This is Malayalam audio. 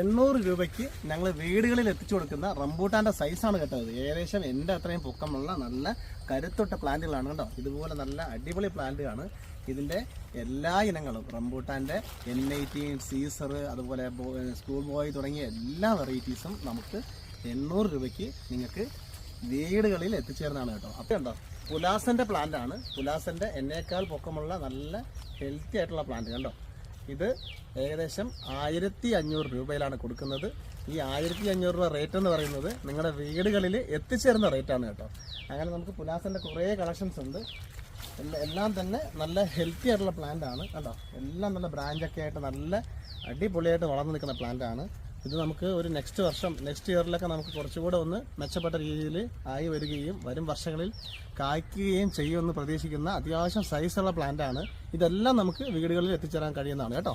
എണ്ണൂറ് രൂപയ്ക്ക് ഞങ്ങൾ വീടുകളിൽ എത്തിച്ചു കൊടുക്കുന്ന റംബൂട്ടാന്റെ സൈസാണ് കേട്ടത് ഏകദേശം എന്റെ അത്രയും പൊക്കമുള്ള നല്ല കരുത്തൊട്ട പ്ലാന്റുകളാണ് കേട്ടോ. ഇതുപോലെ നല്ല അടിപൊളി പ്ലാന്റുകളാണ്. ഇതിന്റെ എല്ലാ ഇനങ്ങളും റംബൂട്ടാന്റെ എൻ എയ്റ്റീൻ സീസർ അതുപോലെ സ്കൂൾ ബോയ് തുടങ്ങിയ എല്ലാ വെറൈറ്റീസും നമുക്ക് എണ്ണൂറ് രൂപയ്ക്ക് നിങ്ങൾക്ക് വീടുകളിൽ എത്തിച്ചേർന്നതാണ് കേട്ടോ. അപ്പോൾ ഉണ്ടോ പുലാസന്റെ പ്ലാന്റാണ് പുലാസന്റെ എന്നേക്കാൾ പൊക്കമുള്ള നല്ല ഹെൽത്തി ആയിട്ടുള്ള പ്ലാന്റ് കണ്ടോ? ഇത് ഏകദേശം ആയിരത്തി അഞ്ഞൂറ് രൂപയിലാണ് കൊടുക്കുന്നത്. ഈ ആയിരത്തി അഞ്ഞൂറ് രൂപ റേറ്റ് എന്ന് പറയുന്നത് നിങ്ങളുടെ വീടുകളിൽ എത്തിച്ചേരുന്ന റേറ്റാണ് കേട്ടോ. അങ്ങനെ നമുക്ക് പുലാസിന്റെ കുറേ കളക്ഷൻസ് ഉണ്ട്. എല്ലാ- തന്നെ നല്ല ഹെൽത്തി ആയിട്ടുള്ള പ്ലാന്റ് ആണ്. കേട്ടോ എല്ലാം നല്ല ബ്രാഞ്ചൊക്കെ ആയിട്ട് നല്ല അടിപൊളിയായിട്ട് വളർന്നു നിൽക്കുന്ന പ്ലാന്റ് ആണ്. ഇത് നമുക്ക് ഒരു നെക്സ്റ്റ് വർഷം നെക്സ്റ്റ് ഇയറിലൊക്കെ നമുക്ക് കുറച്ചുകൂടെ ഒന്ന് മെച്ചപ്പെട്ട രീതിയിൽ ആയി വരികയും വരും വർഷങ്ങളിൽ കായ്ക്കുകയും ചെയ്യുമെന്ന് പ്രതീക്ഷിക്കുന്ന അത്യാവശ്യം സൈസുള്ള പ്ലാന്റാണ് ഇതെല്ലാം നമുക്ക് വീടുകളിൽ എത്തിച്ചേരാൻ കഴിയുന്നതാണ് കേട്ടോ.